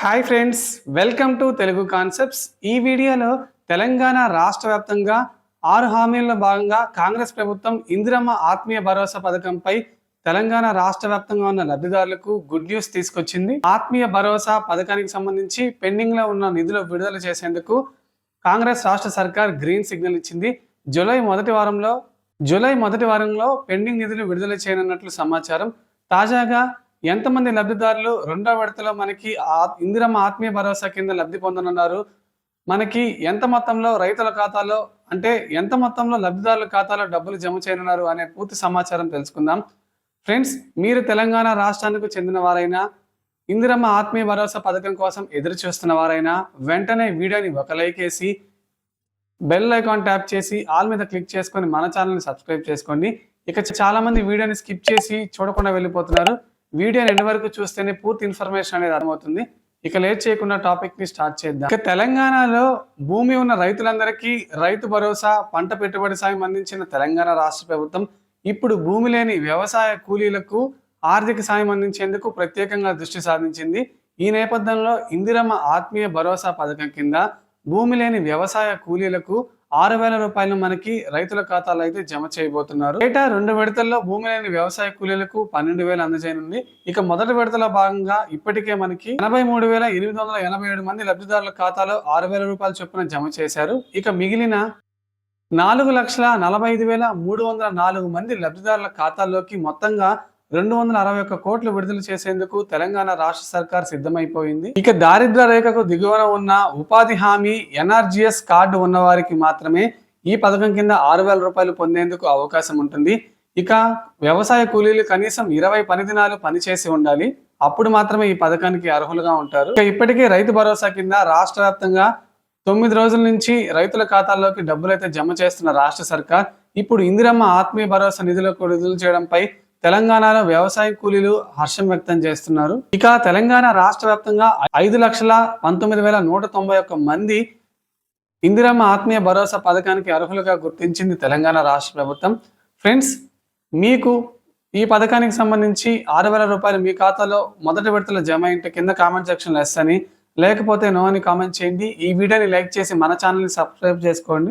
Hi friends welcome to Telugu concepts. ఈ వీడియోలో తెలంగాణ రాష్ట్ర వ్యాప్తంగా ఆరు హామీల్లో భాగంగా కాంగ్రెస్ ప్రభుత్వం ఇందిరమ్మ ఆత్మీయ భరోసా పథకంపై తెలంగాణ రాష్ట్ర వ్యాప్తంగా ఉన్న లబ్ధిదారులకు గుడ్ న్యూస్ తీసుకొచ్చింది. ఆత్మీయ భరోసా పథకానికి సంబంధించి పెండింగ్లో ఉన్న నిధులు విడుదల చేసేందుకు కాంగ్రెస్ రాష్ట్ర సర్కార్ గ్రీన్ సిగ్నల్ ఇచ్చింది. జూలై మొదటి వారంలో జూలై మొదటి వారంలో పెండింగ్ నిధులు విడుదల చేయనున్నట్లు సమాచారం. తాజాగా ఎంతమంది లబ్ధిదారులు? రెండో విడతలో మనకి ఆ- ఇందిరమ్మ ఆత్మీయ భరోసా కింద లబ్ధి పొందనున్నారు. మనకి ఎంత మొత్తంలో రైతుల ఖాతాలో అంటే ఎంత మొత్తంలో లబ్ధిదారుల ఖాతాలో డబ్బులు జమ చేయనున్నారు అనే పూర్తి సమాచారం తెలుసుకుందాం. ఫ్రెండ్స్ మీరు తెలంగాణ రాష్ట్రానికి చెందిన వారైనా ఇందిరమ్మ ఆత్మీయ భరోసా పథకం కోసం ఎదురు చూస్తున్న వారైనా వెంటనే వీడియోని ఒక లైక్ వేసి బెల్ ఐకాన్ ట్యాప్ చేసి ఆల్ మీద క్లిక్ చేసుకొని మన ఛానల్ని సబ్స్క్రైబ్ చేసుకోండి. ఇక చాలామంది వీడియోని స్కిప్ చేసి చూడకుండా వెళ్ళిపోతున్నారు. వీడియోని ఎన్ని వరకు చూస్తేనే పూర్తి ఇన్ఫర్మేషన్ అనేది అర్థమవుతుంది. ఇక లేట్ చేయకుండా టాపిక్ని స్టార్ట్ చేద్దాం. ఇక తెలంగాణలో భూమి ఉన్న రైతులందరికీ రైతు భరోసా పంట పెట్టుబడి సాయం అందించిన తెలంగాణ రాష్ట్ర ప్రభుత్వం ఇప్పుడు భూమి లేని వ్యవసాయ కూలీలకు ఆర్థిక సాయం అందించేందుకు ప్రత్యేకంగా దృష్టి సాధించింది ఈ నేపథ్యంలో ఇందిరమ్మ ఆత్మీయ భరోసా పథకం కింద భూమి లేని వ్యవసాయ కూలీలకు ఆరు వేల రూపాయలు మనకి రైతుల ఖాతాలో అయితే జమ చేయబోతున్నారు. ఏటా రెండు విడతల్లో భూమి లేని వ్యవసాయ కూలీలకు పన్నెండు వేలు అందజేయనుంది. ఇక మొదటి విడతలో భాగంగా ఇప్పటికే మనకి ఎనభై మూడు వేల ఎనిమిది వందల ఎనభై ఏడు మంది లబ్ధిదారుల ఖాతాలో ఆరు వేల రూపాయల చొప్పున జమ చేశారు. ఇక మిగిలిన నాలుగు లక్షల నలభై ఐదు వేల మూడు వందల నాలుగు మంది లబ్ధిదారుల ఖాతాల్లోకి మొత్తంగా రెండు వందల అరవై ఒక్క కోట్లు విడుదల చేసేందుకు తెలంగాణ రాష్ట్ర సర్కార్ సిద్ధమైపోయింది. ఇక దారిద్ర రేఖకు దిగువన ఉన్న ఉపాధి హామీ ఎన్ఆర్జిఎస్ కార్డు ఉన్న వారికి మాత్రమే ఈ పథకం కింద ఆరు వేల రూపాయలు పొందేందుకు అవకాశం ఉంటుంది. ఇక వ్యవసాయ కూలీలు కనీసం ఇరవై పని దినాలు పనిచేసి ఉండాలి. అప్పుడు మాత్రమే ఈ పథకానికి అర్హులుగా ఉంటారు. ఇక ఇప్పటికే రైతు భరోసా కింద రాష్ట్ర వ్యాప్తంగా తొమ్మిది రోజుల నుంచి రైతుల ఖాతాల్లోకి డబ్బులు అయితే జమ చేస్తున్న రాష్ట్ర సర్కార్ ఇప్పుడు ఇందిరమ్మ ఆత్మీయ భరోసా నిధులకు విడుదల చేయడంపై తెలంగాణలో వ్యవసాయ కూలీలు హర్షం వ్యక్తం చేస్తున్నారు. ఇక తెలంగాణ రాష్ట్ర వ్యాప్తంగా ఐదు లక్షల పంతొమ్మిది వేల నూట తొంభై ఒక్క మంది ఇందిరమ్మ ఆత్మీయ భరోసా పథకానికి అర్హులుగా గుర్తించింది తెలంగాణ రాష్ట్ర ప్రభుత్వం. ఫ్రెండ్స్ మీకు ఈ పథకానికి సంబంధించి ఆరు వేల రూపాయలు మీ ఖాతాలో మొదటి విడతలో జమ అయింటే కింద కామెంట్ సెక్షన్లో ఎస్ అని లేకపోతే నో అని కామెంట్ చేయండి. ఈ వీడియోని లైక్ చేసి మన ఛానల్ని సబ్స్క్రైబ్ చేసుకోండి.